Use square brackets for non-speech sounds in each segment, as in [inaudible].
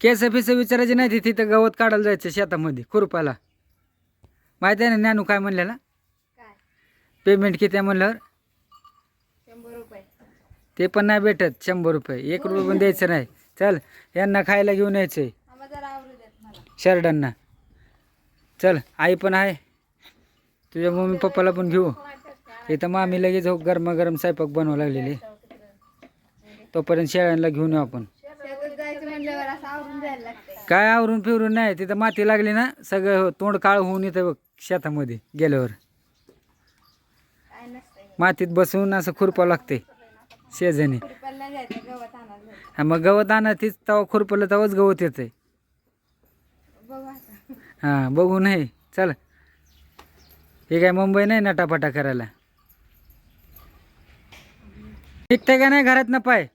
केस फिस विचारायचे नाही तिथं गवत काढायला जायचं शेतामध्ये खुरपायला. माहिती आहे ना ज्ञानू काय म्हणलेला? काय? पेमेंट किती आहे म्हणल्यावर? शंभर रुपये. ते पण नाही भेटत शंभर रुपये. एक रुपये पण द्यायचं नाही. चल यांना खायला घेऊन यायचंय. आम्हा जरा आवरू देत मला. शर्टांना चल आई पण आहे. तुझ्या मम्मी पप्पाला पण घेऊ. इथं मामी लगेच हो गरमागरम स्वयंपाक बनवावं लागलेली. तोपर्यंत शेळ्यांना घेऊन येऊ आपण. काय आवरून फिरून नाही तिथं माती लागली ना सगळं हो- तोंड काळ होऊन येतं बघ शेतामध्ये गेल्यावर. मातीत बसून असं खुरपावं लागते शेजाने हा मग गवत आणा तीच तवा खुरपलं तेव्हाच गवत आता. हां बघू नाही चल. हे काय मुंबई नाही नटापटा करायला? निघते का नाही घरात ना पाय?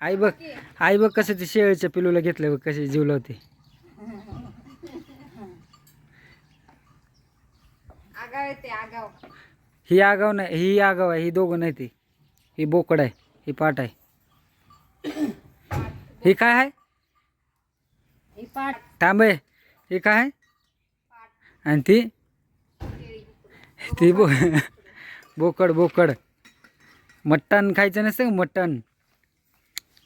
आई बघ आई बघ कसं ते शेळीच्या पिलूला घेतलं बघ कशी जीव लावते. ही आगाव नाही ही आगाव आहे ही दोघं नाही ती. ही बोकड आहे ही पाट आहे. ही काय आहे? ही आहे ही काय आहे? आणि ती? ती बो [laughs] बोकड बोकड. मटण खायचं नसतं मटण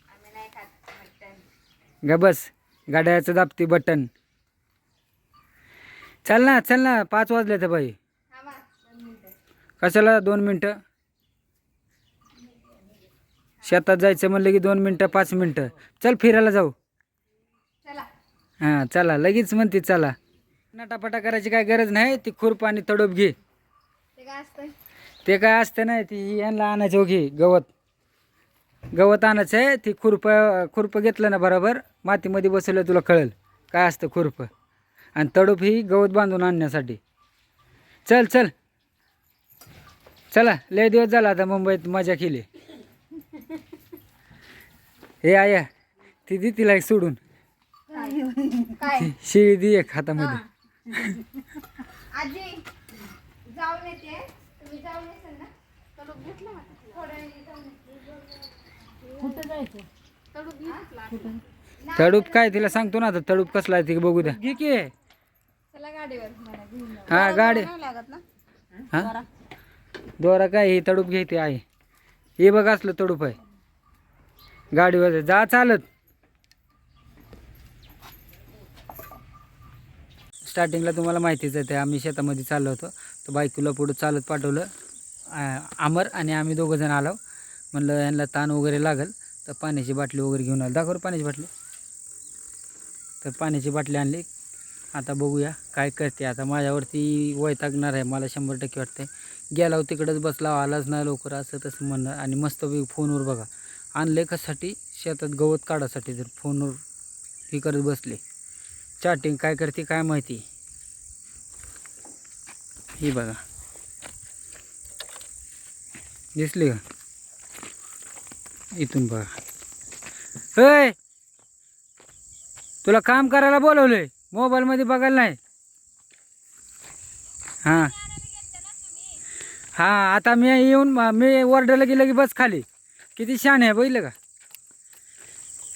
आम्ही नाही खात मटण ग बस. गाड्याचं दाबती बटन. चल ना चल ना. पाच वाजले तर बाई. कशाला दोन मिनटं? शेतात जायचं म्हणलं की दोन मिनटं पाच मिनटं. चल फिरायला जाऊ. हां चला. लगेच म्हणते चला. नटापटा करायची काय गरज नाही. ती खुरप आणि तडोब घे. ते काय असतंय? ते काय असतं नाही ती यांना आणायचं घे गवत. गवत आणायचं आहे ती खुरप खुरप घेतलं ना बरोबर मातीमध्ये बसवलं तुला कळेल. काय असतं खुरप? आणि तडोप ही गवत बांधून आणण्यासाठी. चल चल. चला लय दिवस झाला आता मुंबईत मजा केली. हे आया ती दी तिला एक सोडून. काय? शिळी दी एक हातामध्ये. आजी जाऊन येते. तुम्ही जाऊन येसाल ना? घेतला कुठं जायचं? तडूप काय तिला सांगतो ना आता तडूप कसला आहे ते बघू द्या. घे की. चला गाडीवर मला घेऊन जाऊ. हा गाडी. नाही लागत ना. हा? दोरा काय ही तडूप घ्यायते आहे? हे बघ असलं तडूप आहे. गाडीवर जा चालत. स्टार्टिंगला तुम्हाला माहितीच आहे ते आम्ही शेतामध्ये चाललो होतो. तर बायकोला पुढं चालत पाठवलं. आ- अमर आणि आम्ही दोघं जण आलो. म्हणलं यांना ताण वगैरे लागल तर पाण्याची बाटली वगैरे घेऊन आलं. दाखवर पाण्याची बाटली. तर पाण्याची बाटली आणली. आता बघूया काय करते. आता माझ्यावरती वैतागणार आहे. मला शंभर टक्के वाटतंय. गेला हो तिकडंच बसला हो. आलाच नाही लवकर. असं तसं म्हणणं. आणि मस्त फोनवर बघा. आणले कशासाठी? शेतात गवत काढासाठी जर फोनवर हे करत बसले. चॅटिंग काय करते काय माहिती? ही बघा. दिसली का? इथून बघा. होय. तुला काम करायला बोलवलंय. मोबाईलमध्ये बघायला नाही. हां. हां आता मी येऊन म- गेलं की बस खाली. किती छान आहे बघितलं का?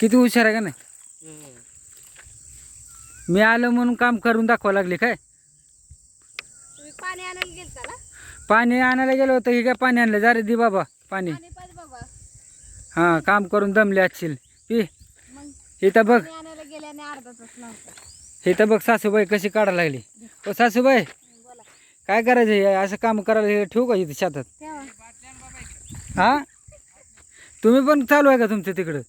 किती हुशार आहे का नाही? मी आलं म्हणून काम करून दाखवा लागले काय? पाणी आणायला गेलो होतं की काय? पाणी आणलं. जा रे दे बाबा पाणी हां काम करून दमले असशील. पी. इथं बघ. पाणी आणायला इथं बघ सासूबाई कशी काढायला लागली. ओ सासूबाई काय करायचं हे? असं काम करायला ठेवू का इथं शेतात? हां? हा तुम्ही पण चालू आहे का तुमचं तिकडं?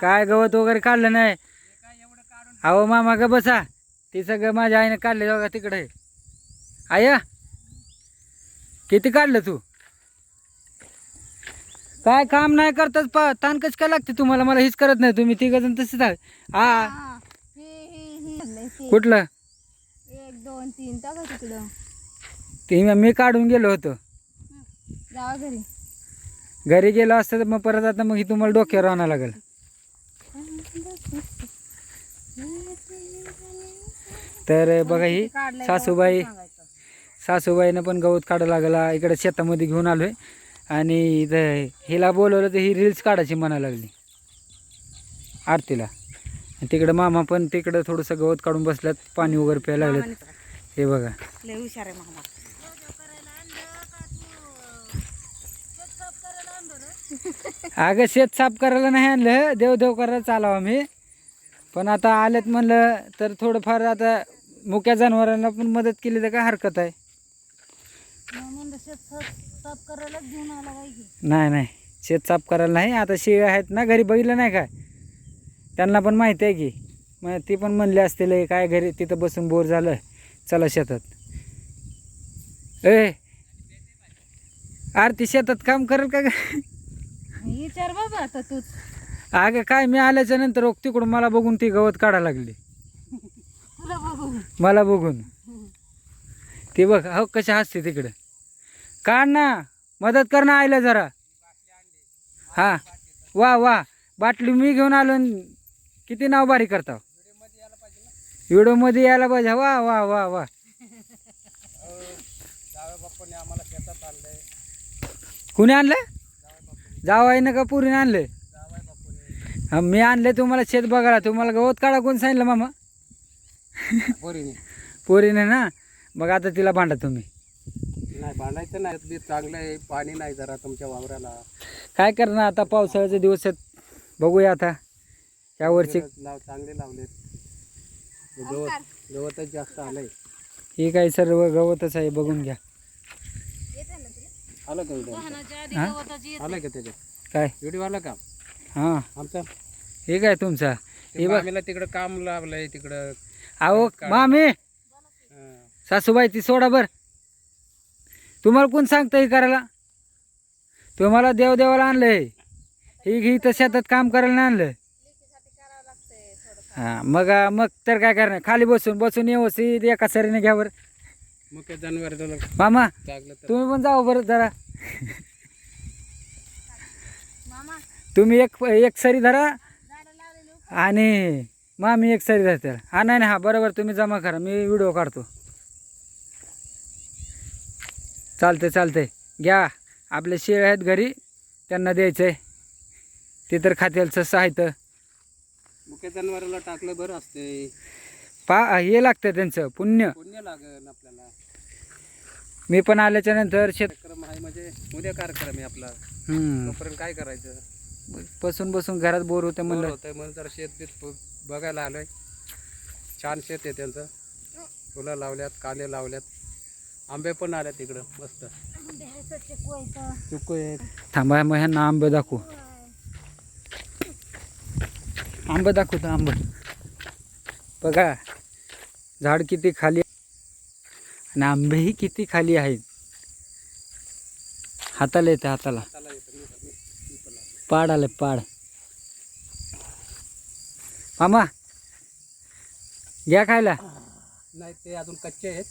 काय गवत वगैरे काढलं नाही? अहो मामा ग बसा. ते सगळं माझ्या आईने काढलं बघा तिकडे आया किती काढलं तू? काय काम नाही करताच पा ताण कशी काय लागते तुम्हाला? मला हीच करत नाही तुम्ही तिघ जण तसेच आहे. हा. हा. हे हे हे ते. कुठलं? एक दोन तीन. टाका तिकडं. ते मी- मी काढून गेलो होतो. जावा घरी. घरी गेलो असतं तर मग परत आता मग ही तुम्हाला डोक्यावर आणावं लागेल. तर बघा ही सासूबाई सासूबाईनं पण गवत काढायला लागला. इकडे शेतामध्ये घेऊन आलोय. आणि इथं हिला बोलवलं तर ही रील्स काढायची म्हणा लागली. आरतीला. आणि तिकडं मामा पण तिकडं थोडंसं गवत काढून बसल्यात पाणी वगैरे प्यायला लागलेत. हे बघा. हुशार आहे मामा. अगं शेत साफ करायला नाही आणलं. देव देव करायला चालाव आम्ही. पण आता आलेत म्हणलं तर थोडंफार आता मुक्या जनावरांना पण मदत केली तर काय हरकत आहे? नाही नाही. शेत साफ करायला नाही. आता शेळ्या आहेत ना घरी बघितलं नाही काय त्यांना पण माहिती आहे की. मग ती पण म्हणले असतील "ए, काय घरी तिथं बसून बोर झालं. चला शेतात. ए आरती शेतात काम करेल का? विचार बाबा आता तूच अगं काय मी आल्याच्यानंतर तिकडून मला बघून ती गवत काढायला लागली. मला बघून. ती बघ हो कशी हसते तिकडं. काढ ना. मदत कर ना आईला जरा. हा. वा वा. बाटली मी घेऊन आलो किती नाव बारी करता व्हिडिओमध्ये यायला पाहिजे. वा वा वा वा. कुणी आणलं? जावाईनं का पुरीने आणलं? हा, मी आणले तुम्हाला शेत बघायला. तुम्हाला गवत काढा कोण सांगितलं मामा? पोरीने. पोरीने ना? मग आता तिला भांडा तुम्ही. नाही भांडायचं नाही. बी चांगलं आहे पाणी नाही जरा तुमच्या वावराला. काय करणार आता पावसाळ्याचे दिवस आहेत. बघूया आता. या वर्षी लाव चांगले लावलेत. गवत गवतच जास्त आलंय. हे काय सर्व गवतच आहे बघून घ्या. आलं का व्हिडिओ हा? आलं का त्याच्यात? काय? व्हिडिओ आला का? हां. आमचा? हे काय तुमचा? हे बघ. आम्हाला तिकडं काम लावलंय तिकडं अहो मामी! हा. सासूबाई ती सोडा बर. तुम्हाला कोण सांगतं हे करायला? तुम्हाला देवदेवाला आणलंय. ही घे तर शेतात काम करायला नाही आणलं हां मग मग तर काय करणार? खाली बसून बसून व्यवस्थित एका सरीने घ्या बरं. मग काय जनावर मामा तुम्ही पण जाऊ बरं जरा. मामा. तुम्ही एक एक सरी धरा आणि मामी एक सरी धरते. हा नाही नाही हा बरोबर तुम्ही जमा करा. मी व्हिडिओ काढतो. चालतंय चालतंय. घ्या. आपले शेळ आहेत घरी त्यांना द्यायचं आहे ते तर खात्याचं साहित्य. मुख्य जनावराला टाकलं बरं असते पा हे लागतं त्यांचं पुण्य. पुण्य लागन आपल्याला. मी पण आल्याच्यानंतर शेत कार्यक्रम आहे म्हणजे उद्या कार्यक्रम आहे आपला. हम्म. तोपर्यंत काय करायचं? बसून बसून घरात बोर होते म्हणलं. होतंय म्हणून जरा शेत बीत बघायला आलोय. छान शेत आहे त्यांचं. फुलं लावल्यात कांदे लावल्यात. आंबे पण आल्यात तिकडं मस्त. चिक्कू आहेत थांबा मग ह्यांना आंबे दाखवू. आंबे दाखवतो आंबे. बघा झाड किती खाली आणि आंबेही किती खाली आहेत. हाताला येते हाताला. पाड आले पाड. मामा घ्या खायला. नाही ते अजून कच्चे आहेत.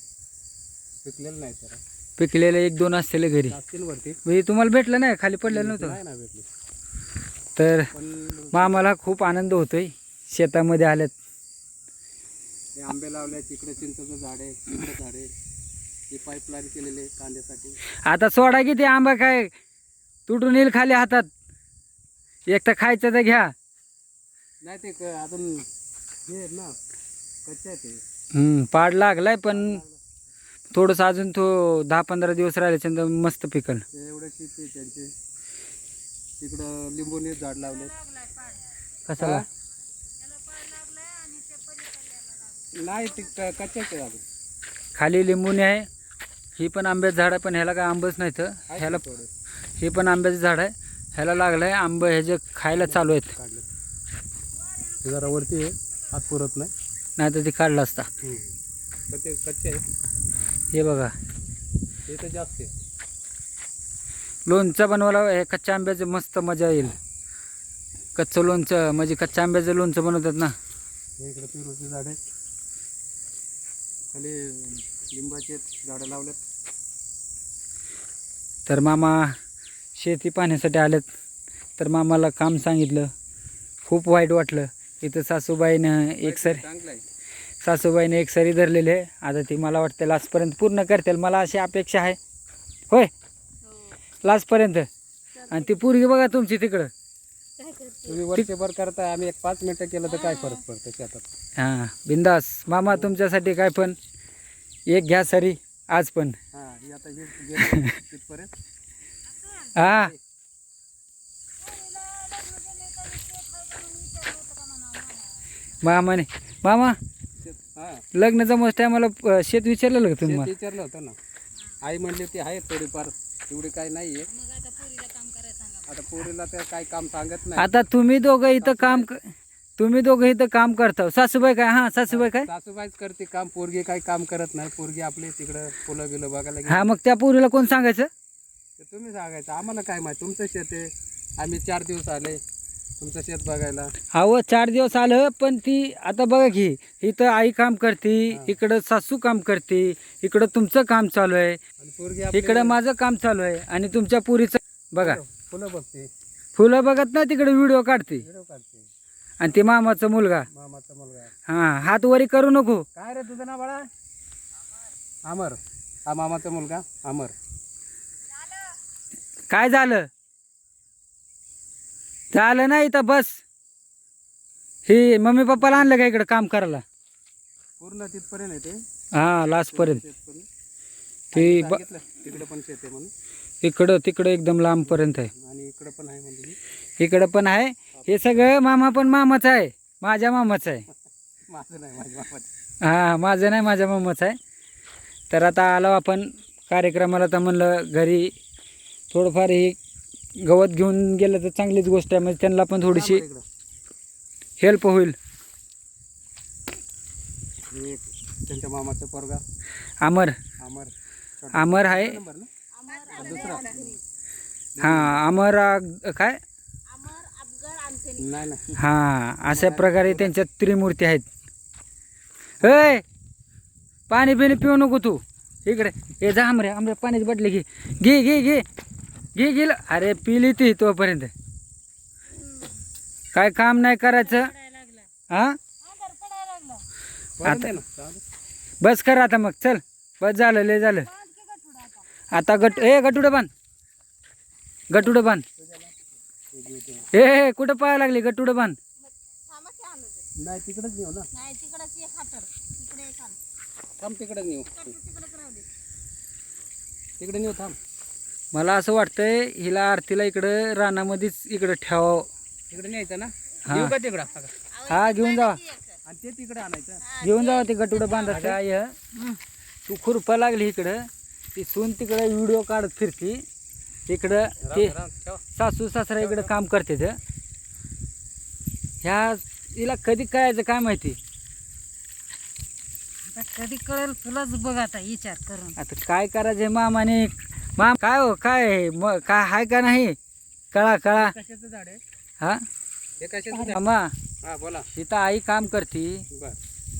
पिकलेले नाही सर. पिकलेले एक दोन असतील घरी. असतील वरती. म्हणजे तुम्हाला भेटलं नाही खाली पडलेलं नव्हतं? नाही ना भेटले. तर पण मामाला खूप आनंद होतोय शेतामध्ये आल्यात. ते आंबे लावले तिकडे चिंचेचं झाड आहे तिकडे झाड आहे. हे पाईपलाईन केलेले कांद्यासाठी. आता सोडा किती आंबा काय? तुटून येईल खाली हातात. एक तर खायचं तर घ्या. नाही ते क- अजून हे आहेत ना कच्चे आहे ते. हम्म, पाड लागलाय पण थोडंसं अजून तो दहा पंधरा दिवस राहिले नंतर मस्त पिकल. एवढे शेती त्यांचे. तिकडं लिंबूने झाड लावले. कशाला नाही ते क- कच्चे आहेत ते अजून खाली लिंबूने आहे. ही पण आंब्याचं झाड आहे पण ह्याला काय आंबच नाही तर. ह्याला थोडे? हे पण आंब्याचं झाड आहे. ह्याला लागलं आहे आंबे ह्याचे खायला चालू आहेत. काढले ते जरा वरती आहे. हात पुरत नाही. नाही तर ते काढलं असता. पण ते कच्चे आहेत. हे बघा. ते तर जास्त लोणचं बनवायला हे कच्च्या आंब्याचं मस्त मजा येईल. कच्चं लोणचं म्हणजे कच्च्या आंब्याचं लोणचं बनवतात ना. हे इकडे पेरूचे झाड आहे खाली लिंबाचे झाडं लावलेत. तर मामा शेती पाहण्यासाठी आलेत. तर मामाला काम सांगितलं. खूप वाईट वाटलं. इथं सासूबाईनं एक सरी चांगलं आहे. सासूबाईने एक सरी धरलेली आहे. आता ती मला वाटतं लास्टपर्यंत पूर्ण करतील. मला अशी अपेक्षा आहे. होय? लास्टपर्यंत? आणि ती पोरगी बघा तुमची तिकडं. काय करते? तुम्ही वर्षभर करता आम्ही एक पाच मिनिटं केलं तर काय फरक पडतो शेतात? हां बिंदास. मामा तुमच्यासाठी काय पण. एक घ्या सरी. आज पण. हा ही आता हे गेलं [laughs] तिथपर्यंत? हा. मामाने. मामा हा लग्न टायमाला अं, शेत विचारलेलं का तुम्ही मला? विचारलं होतं ना. आई म्हणली होती आहे थोडीफार एवढी काय नाही आहे मग आता पुरीला काम करायला सांगा आता पोरीला तर काही काम सांगत नाही. आता तुम्ही दोघं इथं काम तुम्ही दोघं इथं काम करता सासूबाई काय? हां सासूबाई काय? सासूबाईच करते काम पोरगी काही काम करत नाही. पोरगी आपली तिकडं फुलं बिलं बघायला गेली. हा मग त्या पोरीला कोण सांगायचं? ते तुम्ही सांगायचं. आम्हाला काय माहिती? तुमचं शेत आहे. आम्ही चार दिवस आले. तुमचं शेत बघायला? अहो चार दिवस आलं पण ती आता बघा की इथं आई काम करते इकडं सासू काम करते इकडं तुमचं काम चालू आहे. आणि पोरगी आपली इकडं माझं काम चालू आहे आणि तुमच्या पुरीचं बघा. फुलं बघते. फुलं बघत ना तिकडे व्हिडिओ काढते. व्हिडिओ काढते. आणि ते मामाचा मुलगा. मामाचा मुलगा. हा हात वरी करू नको. काय रे तुझं नाव बाळा? अमर हा मामाचा मुलगा अमर काय झालं? झालं नाही तर बस. हे मम्मी पप्पाला आणलं का इकडं काम करायला? पूर्ण तिथपर्यंत येते हा लास्टपर्यंत ते ब सांगितलं तिकडे पण शेत आहे म्हणून. इकडं तिकडं एकदम लांबपर्यंत आहे. आणि इकडे पण आहे म्हणजे इकडं पण आहे. हे सगळं मामा पण मामाचं आहे. माझ्या मामाचं आहे. [laughs] माझं नाही माझ्या हा माझं नाही माझ्या मामाचं आहे. तर आता आलो आपण कार्यक्रमाला. तर म्हणलं घरी थोडंफार हे गवत घेऊन गेलं तर चांगलीच गोष्ट आहे. म्हणजे त्यांना पण थोडीशी. हेल्प होईल. त्यांच्या मामाचा पोरगा. अमर अमर अमर आहे. नंबर ना? हा, दुसरा? हां अमर काय? अमर अफगड आणते नाही नाही. हां अशा प्रकारे त्यांच्या त्रिमूर्ती आहेत. होय पाणी बिणी पिऊ नको तू. इकडे. हे जा आमरे आमरे पाण्याची बाटली घे. घे घे घे. घे घे ल- अरे पिली ती तोपर्यंत. काय काम नाही करायचं? हां? दे. बस कर आता मग चल. बस झालं लय झालं. आता आता गट ए गटुडं बांध. गटुडं बांध. ए कुठं पाहायला लागली? गटुडं बांध. नाही तिकडेच नेऊ ना. नाही तिकडच एक हातर तिकडे थांब तिकडेच नेऊ. तिकडे नेऊ थांब. मला असं वाटतंय हिला आरतीला इकडं रानामध्येच इकडं ठेवावं. तिकडे न्यायचं ना? हा. का तिकडं? हा घेऊन जावा. आणि ते तिकडे आणायचं. घेऊन जावा ते गटुडं बांधायचं. आय तू खुरपा लागली इकडं. ती सून तिकडं व्हिडिओ काढत फिरती. इकडं ते ठेवा. सासू सासरा इकडं काम करते तर ह्या हिला कधी कळायचं काय माहिती? आता कधी कळेल तुलाच बघ आता विचार करून. आता काय करायचं मामाने? माम काय हो काय आहे? म काय हाय का नाही? कळा कळा. कशाचं झाड आहे? हा? हे कशाचं झाड मामा हा बोला. इथं आई काम करते. बर.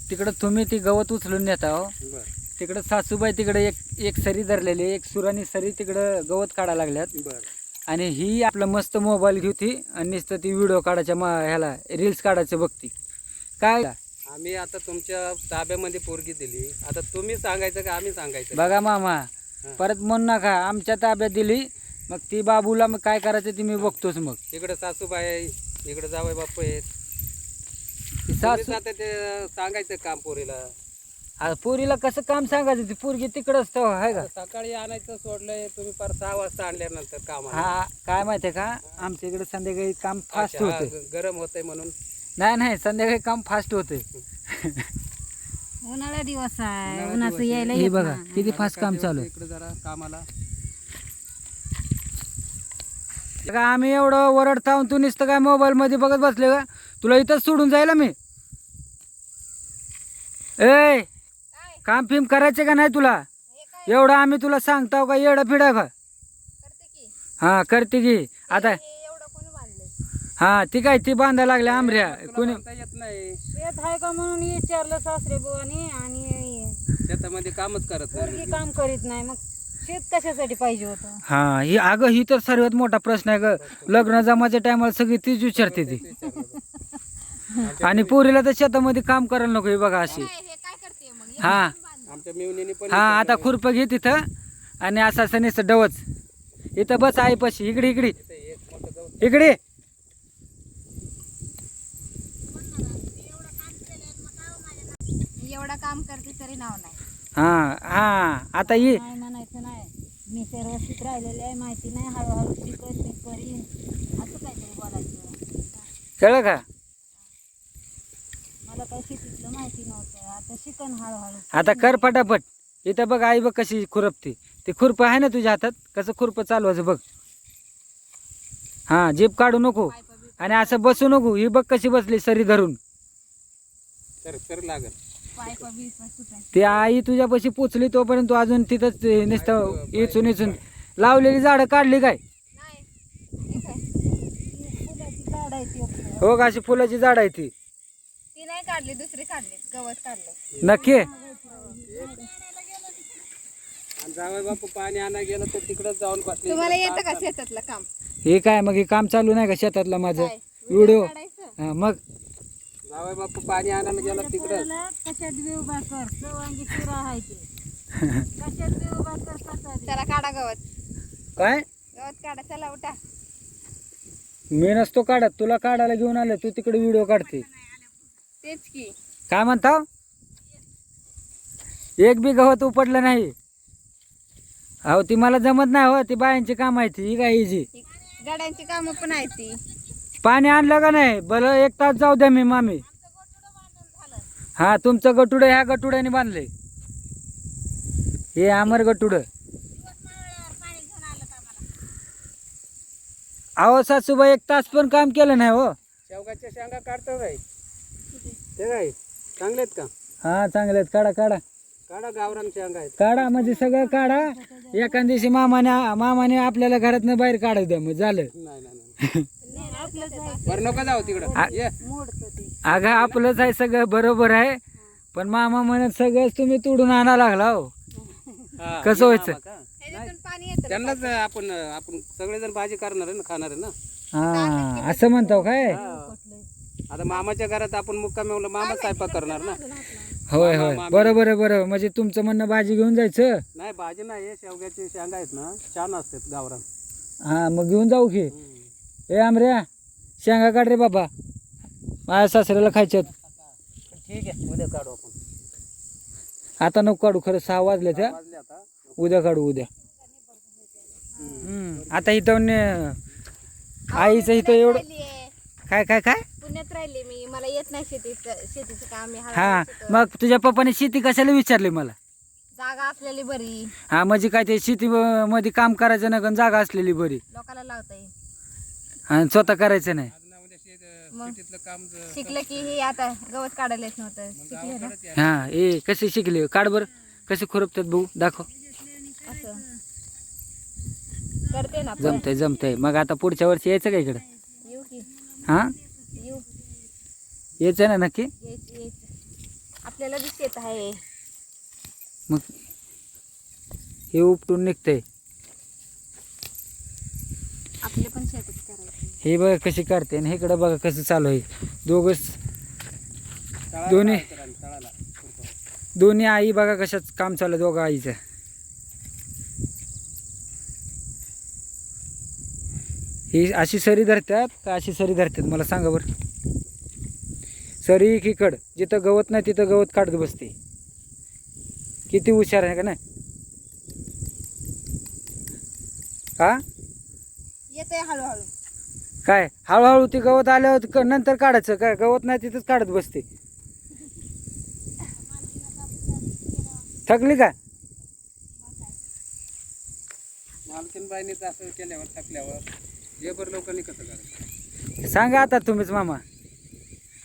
तिकडं तुम्ही ती गवत उचलून नेता हो. बर. तिकडं सासूबाई तिकडे एक एक सरी धरलेली एक सुरानी सरी तिकडं गवत काढायला लागल्यात. बर. आणि ही आपलं मस्त मोबाईल घेऊती आणि नुसतं ती व्हिडिओ काढायच्या मा ह्याला रील्स काढायचं बघती. काय? आम्ही आता तुमच्या ताब्यामध्ये पोरगी दिली. आता तुम्ही सांगायचं का आम्ही सांगायचं? बघा मामा परत म्हणू नका आमच्या ताब्यात दिली मग ती बाबूला मग काय करायचं ते मी बघतोच मग. इकडे सासूबाई आहे इकडे जावई बापू आहेत. ती सासू आता ते सांगायचं काम पोरीला. आ, पोरीला कसं काम सांगायचं? ती पोरगी तिकडंच तर आहे का? सकाळी आणायचं सोडलंय तुम्ही पर सहा वाजता आणल्यानंतर काम हा काय माहितीये का? आमच्या इकडे संध्याकाळी काम फास्ट होते गरम होतंय म्हणून. नाही नाही संध्याकाळी काम फास्ट होते उन्हाळा दिवस आहे. उन्हाचं यायला हे येत बघा नाही. किती फास्ट काम चालू आहे. इकडे जरा कामाला. का आम्ही एवढं वरडता तू नुसतं काय मोबाईल मध्ये बघत बसले का? तुला इथंच सोडून जायला मी. ए काम फिम करायचं का नाही तुला? एवढं आम्ही तुला सांगताव का? येडं फिडा का. हा करते की. आता हा ती काय ती बांधायला लागल्या आंबऱ्या कोणी येत नाही. शेत आहे का म्हणून विचारलं सासरे बुवानी आणि शेतामध्ये कामच करत नाही. पोरगी काम करीत नाही. मग शेत कशासाठी पाहिजे होतं? हा ही अगं ही तर सर्वात मोठा प्रश्न आहे ग. लग्न जमाच्या टायमाला सगळी तीच विचारते ती. आणि पोरीला तर शेतामध्ये काम करायला नको हे बघा अशी. हा आमच्या मिवणीने पण हा आता खुरपं घे तिथं आणि असं असं नुसतं डवच. इथं बस आई पशी इकडे. इकडे इकडे एवढं काम करते तरी नाव नाही. हा हा आता ये नाही म्हणायचं नाही. मी राहिलेले आहे माहिती नाही हळूहळू शिकत मी करीन असं काहीतरी बोलायचं. कळलं का? मला काही शेतीतलं माहिती नव्हतं. आता शिकन हळूहळू. आता कर फटाफट इथं बघ आई बघ कशी खुरपते. ते खुरप आहे ना तुझ्या हातात? कसं खुरप चालवायचं बघ. हा जीप काढू नको. आणि असं बसू नको. ही बघ कशी बसली सरी धरून. तर तर लागल. ते आई तुझ्यापाशी पोचली तोपर्यंत तू अजून तिथंच ते नुसतं इचून इचून. लावलेली झाडं काढली काय. हो का अशी फुलाची झाड आहे ती? नाही काढली दुसरी काढली गवत काढलं. नक्की? आणि जावई बापू पाणी गेलं तर तिकडंच जाऊन तुम्हाला येतं का शेतातलं काम? हे काय मग हे काम चालू नाही का शेतातलं माझं? काय? व्हिडिओ? मग? जावई बापू पाणी आणायला गेलं कशात बी उभा कर सवांगी शिरा आहे ते. [laughs] कशात बी उभा कर कसा चला काढा गवत. काय? गवत काढा चला उठा. मी नसतो काढत तुला काढायला घेऊन आलं तू तिकडे व्हिडिओ काढते. तेच की. काय म्हणता? एक बी गवत उपडलं नाही. अहो ती मला जमत नाही हो ती बायांची काम आहे ती ही काय ही गाड्यांची कामं पण आहे ती. पाणी आणलं का नाही? बरं एक तास जाऊ द्या मी मामी. हा तुमचं गटुड ह्या गटुड्याने बांधलंय हे अमर गटुड. अहो सासूबाई एक तास पण काम केलं नाही हो. शेवगाच्या शेंगा काढतो काय ते काय चांगले आहेत का? हा चांगले आहेत काढा काढा. काढा गावरान शेंगा आहेत. काढा म्हणजे सगळं काढा. एका दिवशी मामाने मामाने आपल्याला घरातनं बाहेर काढू द्या मग झालं. नाही नाही. बरं नको जाऊ तिकडं. ये. मोडतं ते अगं आपलंच आहे सगळं बरोबर आहे. पण मामा म्हणत सगळंच तुम्ही तोडून आणा लागला हो. हा, कसं ये व्हायचं? मामा का? ह्याच्यातून पाणी येतं त्यांनाच आपण आपण सगळेजण भाजी करणार आहे ना खाणार आहे ना? हा असं म्हणतो काय? आता मामाच्या घरात आपण मुक्कामी होलं मामा स्वयंपाक करणार ना? होय होय. बरोबर आहे बरोबर म्हणजे तुमचं म्हणणं भाजी घेऊन जायचं? नाही भाजी नाही. हे शेवग्याचे शेंगा आहेत ना छान असतात गावरान. हा मग घेऊन जाऊ की. हम्म. ए आमऱ्या शेंगा काढ रे बाबा. माझ्या सासऱ्याला खायच्यात. ठीक आहे उद्या काढू आपण. आता नको काढू खरं सहा वाजले त्या उद्या काढू उद्या. आता इथं न- आईचं इथं एवढं काय काय काय? पुण्यात राहिली मी. मला येत नाही शेतीचं शेतीचं काम मी हा. मग तुझ्या पप्पाने शेती कशाला विचारली मला? जागा असलेली बरी. हा म्हणजे काय ते शेती मध्ये काम करायचं पण जागा असलेली बरी. लोकांना लावता येईल. आणि स्वतः करायचं नाही. आज ना उद्या शेत मग शेतीतलं काम ज- शिकलं की हे आता गवत काढायला येत नव्हतं. शिकले ना? हा ए कसे शिकले? काढ बर. कसे खुरपतात भाऊ दाखव. असं. करते ना पण. जमतंय जमतंय. मग आता पुढच्या वर्षी यायचं का इकडं? येऊ की. हा? येऊ. यायचं ना नक्की? यायचं यायचं. आपल्याला बी शेत आहे. मग हे उपटून निघतंय. आपले पण करायचे हे बघा कशी काढते आणि इकडं बघा कसं चालू आहे. दोघच दोन्ही-. दोन्ही आई बघा कशाच काम चालू आहे दोघं आईचं. ही अशी सरी धरतात का अशी सरी धरतात? मला सांगा बरं. सरी एकीकड. जिथं गवत नाही तिथं गवत काढत बसते. किती हुशार आहे का नाही? हा? येते हळूहळू. काय हळूहळू ती गवत आल्यावर क- नंतर काढायचं. काय गवत नाही तिथंच काढत बसते. थकली का? मालकीनबाईंनी तर असं केल्यावर थकल्यावर. बरं लोकांनी कसं करायचं? सांगा आता तुम्हीच मामा.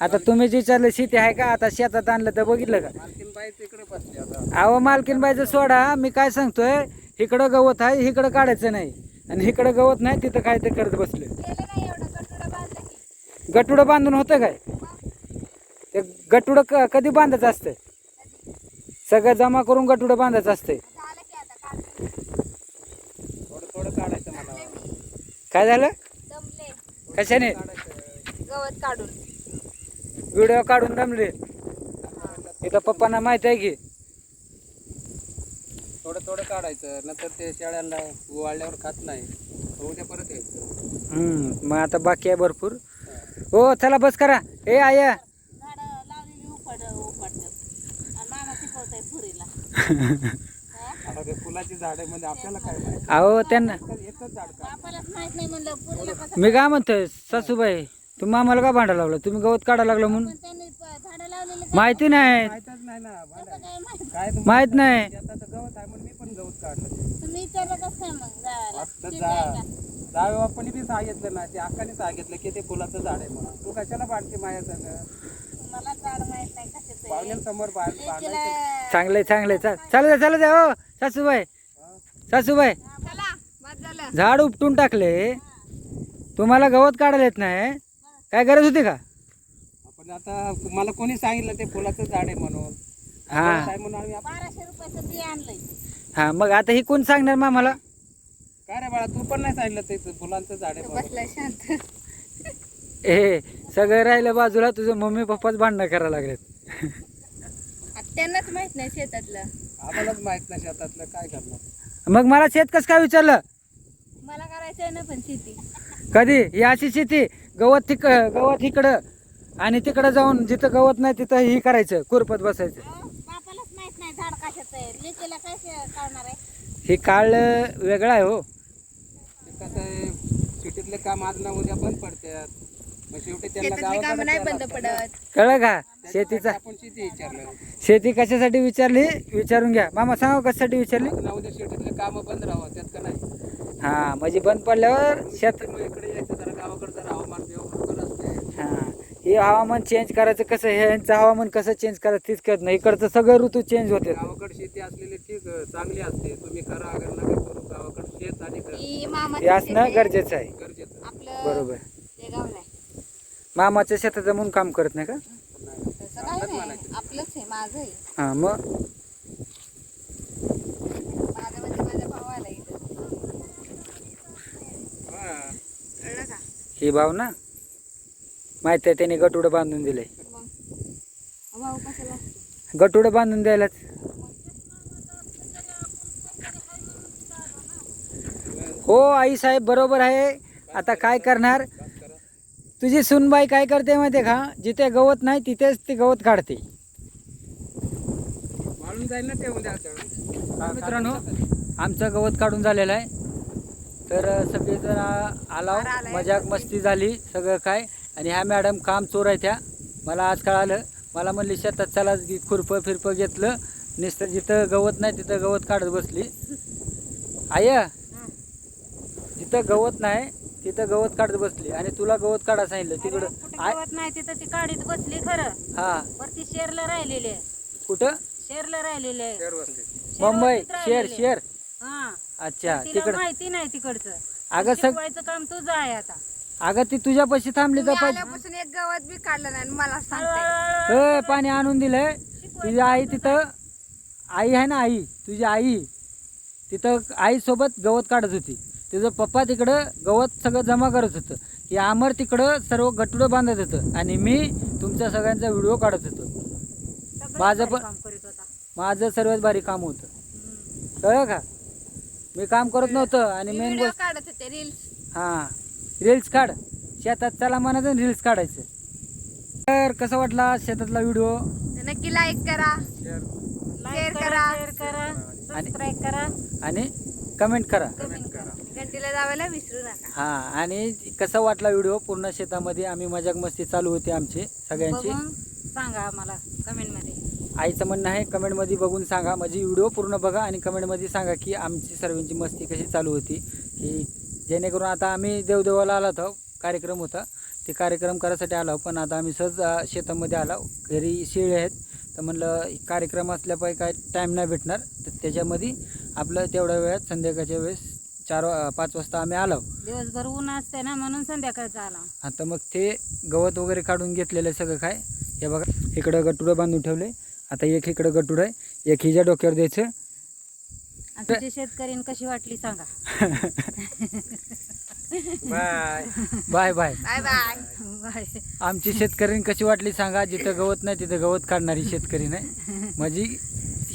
आता तुम्हीच विचारलं शेती आहे का? आता शेतात आणलं तर बघितलं का? मालकीनबाई तिकडे बसली आता. अहो मालकीनबाईचं सोडा. मी काय सांगतोय इकडं गवत आहे इकडं काढायचं नाही. आणि इकडं गवत नाही तिथं काय ते करत बसलं केलं नाही एवढं गटुडा बांधलं की गटुडं बांधून होतं काय? ते गटुडं क कधी बांधायचं असतं सगळं जमा करून गटुडं बांधायचं असतंय. थोडं थोडं काढायचं मला काय झालं? दमले कशाने? काढायचं गवत काढून. व्हिडिओ काढून दमले. इथं पप्पांना माहीत आहे की. थोडं थोडं काढायचं नंतर ते शेळ्यांना वाळल्यावर खात नाही. उद्या परत यायचं. हम्म, मग आता बाकी आहे भरपूर. हो चला बस करा. ए आय. झाडं लावलेली उपट उपटतात आणि मामा शिकवताय पुरीला. आता ते फुलाची झाडे म्हणजे आपल्याला काय माहिती? अहो त्यांना एकच झाड का? आपल्यालाच माहीत नाही म्हणलं पुरीला कसं मी काय म्हणतोय सासूबाई तुम्ही आम्हाला का भांडा लावलं? तुम्ही गवत काढायला लागलो म्हणून? पण त्यांनी प- झाडं लावलेली माहिती नाही. माहितच नाही ना भांडा. काय माहीत? काय तुम्हाला माहीत नाही. शेताचं गवत आहे म्हणून मी पण गवत काढलं. तुम्ही विचारलं कसं काय मग जायला. आता ठीक जा. जावे बाप्पानी बी सांगितलं ना ते अक्काने सांगितलं की ते फुलाचं झाड आहे म्हणून. तू कशाला भांडते माया संग? मला झाड माहीत नाही कशाचं आहे. पाहुण्यांसमोर भांडायचं लेकीला- चांगलंय चांगलंय. चाल चालू द्या हो. सासूबाई. सासूबाई. चला बस झालं. झाड उपटून टाकले. तुम्हाला गवत काढायला येत नाही. काय गरज होती का? आपण आता मला कोणी सांगितलं ते फुलाचं झाड आहे म्हणून? हा. काय म्हणून आम्ही बाराशे रुपयाचं बी आणलंय. हा मग आता ही कोण सांगणार मामाला काय रे बाळा तू पण नाही सांगितलं ते फुलांचं झाड आहे. बसलाय शांत. ए सगळं राहिलं बाजूला तुझं मम्मी पप्पाच भांडणं करायला लागलेत. त्यांनाच माहीत नाही शेतातलं. आम्हालाच माहीत नाही शेतातलं काय करणार? मग मला शेत कसं काय विचारलं? मला करायचं आहे ना पण शेती. कधी? ही अशी शेती गवत तिक गवत इकडं आणि तिकडं जाऊन जिथं गवत नाही तिथं ही करायचं कुरपत बसायचं. बापालाच माहीत नाही झाड कशाचं आहे. लेकीला काय कळणार आहे? हे काळ वेगळं आहे हो. सिटीतले काम आज ना उद्या बंद पडतात. मग शेवटी त्यांना गावाकडे नाही जायला बंद लागतं ना. पडत कळलं का? शेतीचा आपण शेती विचारलं. शेती कशासाठी विचारली? विचारून घ्या. मामा सांगा कशासाठी विचारली? आज ना उद्या शेतीतले काम बंद राहावं त्यात का नाही? हा म्हणजे बंद पडल्यावर शेत मग इकडे यायचं जरा गावाकडे जरा हवामान असते. हा हे हवामान चेंज करायचं कसं? हे यांचं हवामान कसं चेंज करायचं तीच कळत नाही. इकडचं सगळं ऋतू चेंज होते. गावाकडे शेती असलेली ठीक अं, चांगली असते. तुम्ही करा अगर नका करू गावाकडे शेत आणि घर. ही हे असणं गरजेचं आहे. बरोबर. मामाच्या शेताचं म्हणून काम करत नाही का? तसं नाही. आपलंच आहे माझं आहे. हा मग? माझं म्हणजे माझ्या भावाला इथं. हा. कळलं का? ही भाव ना? माहिती आहे त्याने गटुडं बांधून दिलंय. मग? भाऊ कशाला? असतो गटुडं बांधून द्यायलाच. हो आई साहेब बरोबर आहे. आता काय करणार? तुझी सुनबाई काय करते माहिती आहे का? जिथे गवत नाही तिथेच ती गवत काढते. वाळून जाईल ना ते उद्या हा, मित्रांनो आमचं गवत काढून झालेलं आहे. तर सगळेजण आ- आलाव मजाक मस्ती झाली सगळं काय. आणि ह्या मॅडम काम चोर आहे त्या मला आज कळालं. मला म्हणली शेतात चला खुरपं फिरपं घेतलं. नुसतं जिथं गवत नाही तिथं गवत काढत बसली. आय जिथं गवत नाही तिथं गवत काढत बसली आणि तुला गवत काढा सांगितलं तिकडं आय गवत नाही तिथं ती काढीत बसली खरं. हा. वरती शेरला राहिलेले. आहे. कुठं? शेरला राहिलेले. आहे. शेर बसले मुंबई शेर राहिलेले. शेर. हा. अच्छा तिला तिकडं. माहिती नाही तिकडचं. अगं सग शिकवायचं काम तुझं आहे आता. अगं ती तुझ्यापाशी थांबली तर पाहिजे आल्यापासून एक गवत बी काढलं नाही मला सांगते. ए पाणी आणून दिलंय. तुझी आई तिथं आई आहे ना आई. तुझी आई. तिथं आईसोबत गवत काढत होती. तुझं पप्पा तिकडं गवत सगळं जमा करत होतं. हे आमर तिकडं सर्व गटुडं बांधत होतं. आणि मी तुमच्या सगळ्यांचा व्हिडिओ काढत होतो. माझं पण- काम करीत होता. माझं सर्वात भारी काम होतं. कळलं का? मी काम करत नव्हतं आणि मेन गोष्ट काढत होते रील्स हां. रील्स काढ. शेतात चला म्हणायचं रील्स काढायचं. तर कसा वाटला शेतातला व्हिडिओ? नक्की लाईक करा. शेअर करा शेअर करा सबस्क्राईब करा. आणि कमेंट करा. कमेंट करा. घंटीला जावायला विसरू नका. हां आणि कसा वाटला व्हिडिओ? पूर्ण शेतामध्ये आम्ही मजाक मस्ती चालू होती आमची सगळ्यांची. बघून सांगा आम्हाला कमेंटमध्ये आईचं म्हणणं आहे कमेंटमध्ये बघून सांगा. म्हणजे व्हिडिओ पूर्ण बघा आणि कमेंटमध्ये सांगा की आमची सर्वांची मस्ती कशी चालू होती. की जेणेकरून आता आम्ही देवदेवाला आलो होतो कार्यक्रम होता. ते कार्यक्रम करायसाठी आलो पण आता आम्ही सहज अ, शेतामध्ये आलो. घरी शेळी आहेत. तर म्हणलं कार्यक्रम असल्यापायी काय टाईम नाही भेटणार. तर त्याच्यामध्ये आपलं तेवढ्या वेळात संध्याकाळच्या वेळेस चार वा- पाच वाजता आम्ही आलो. दिवसभर ऊन असते ना म्हणून संध्याकाळचा आला. आता मग ते गवत वगैरे काढून घेतलेलं सगळं काय हे बघा इकडं गटुडं बांधून ठेवले. आता एक इकडं गटुडं आहे एक हिच्या डोक्यावर द्यायचं. शेतकरीन कशी वाटली सांगा. Bye. Bye bye. Bye bye. Bye. आमची शेतकऱ्यांनी कशी वाटली सांगा जिथं गवत नाही तिथं गवत काढणारी शेतकरी नाही. म्हणजे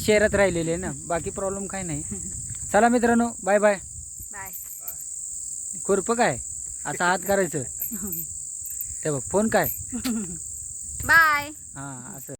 शहरात राहिलेले आहे ना बाकी प्रॉब्लेम काय नाही. चला मित्रांनो बाय बाय. खुरपं काय? असं हात करायचं. [laughs] ते बघ फोन काय? [laughs] बाय. हां असं.